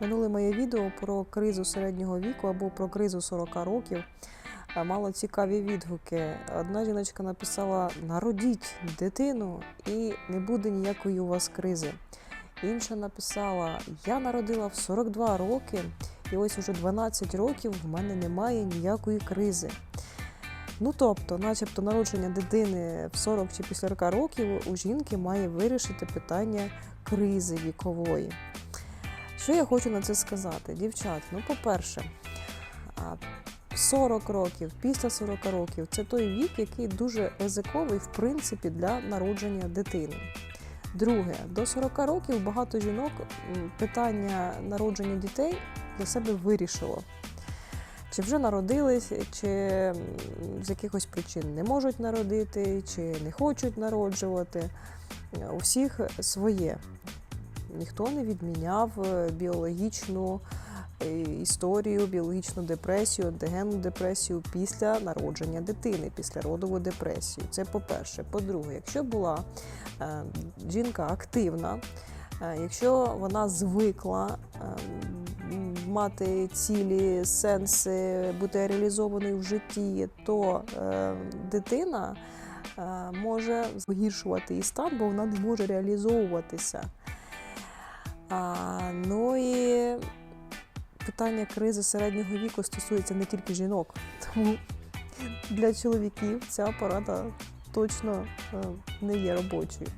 Минуле моє відео про кризу середнього віку або про кризу 40 років мало цікаві відгуки. Одна жіночка написала: народіть дитину і не буде ніякої у вас кризи. Інша написала: Я народила в 42 роки, і ось уже 12 років в мене немає ніякої кризи. Ну тобто, начебто, народження дитини в 40 чи після 40 років у жінки має вирішити питання кризи вікової. Що я хочу на це сказати? Дівчат, ну, по-перше, 40 років, після 40 років це той вік, який дуже ризиковий, в принципі, для народження дитини. Друге, до 40 років багато жінок питання народження дітей для себе вирішило. Чи вже народились, чи з якихось причин не можуть народити, чи не хочуть народжувати. У всіх своє. Ніхто не відміняв е, біологічну е, історію, біологічну депресію, ендогенну депресію після народження дитини, після родову депресію. Це по-перше. По-друге, якщо була е, жінка активна, якщо вона звикла мати цілі, сенси, бути реалізованою в житті, то дитина може погіршувати її стан, бо вона не може реалізовуватися. А, ну і питання кризи середнього віку стосується не тільки жінок. Тому для чоловіків ця порада точно е, не є робочою.